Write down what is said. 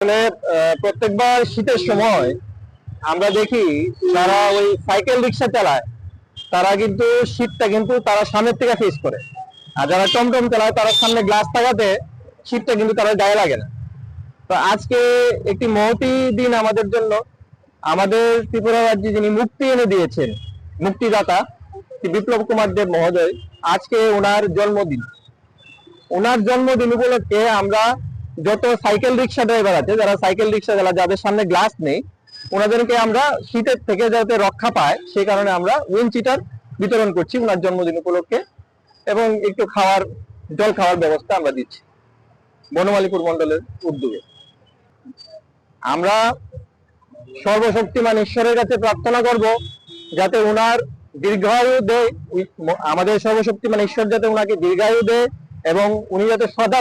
আহ, প্রত্যেকবার শীতের সময় আমরা দেখি যারা ওই সাইকেল রিক্সা চালায় তারা কিন্তু শীতটা কিন্তু তারা সামনের থেকে ফেস করে। আর যারা টমটম চালায় তারা সামনে গ্লাস থাকাতে শীতটা কিন্তু তারা গায়ে লাগে না। তো আজকে একটি মহতি দিন আমাদের জন্য। আমাদের ত্রিপুরা রাজ্যে যিনি মুক্তি এনে দিয়েছেন মুক্তিদাতা বিপ্লব কুমার দেব মহোদয় আজকে ওনার জন্মদিন। ওনার জন্মদিন উপলক্ষে আমরা যত সাইকেল রিক্সা ড্রাইভার আছে, যারা সাইকেল রিক্সা চালায়, যাদের সামনে গ্লাস নেই, ওনাদেরকে আমরা শীতের থেকে যাতে রক্ষা পায়, সেই কারণে আমরা উইনচিটার বিতরণ করছি ওনার জন্মদিন উপলক্ষে এবং একটু খাওয়ার, জল খাওয়ার ব্যবস্থা আমরা দিচ্ছি বনমালীপুর মন্ডলের উদ্যোগে। আমরা সর্বশক্তিমান ঈশ্বরের কাছে প্রার্থনা করব যাতে ওনার দীর্ঘায়ু দেয় আমাদের সর্বশক্তিমান ঈশ্বর যাতে ওনাকে দীর্ঘায়ু দেয় এবং উনি যাতে সদা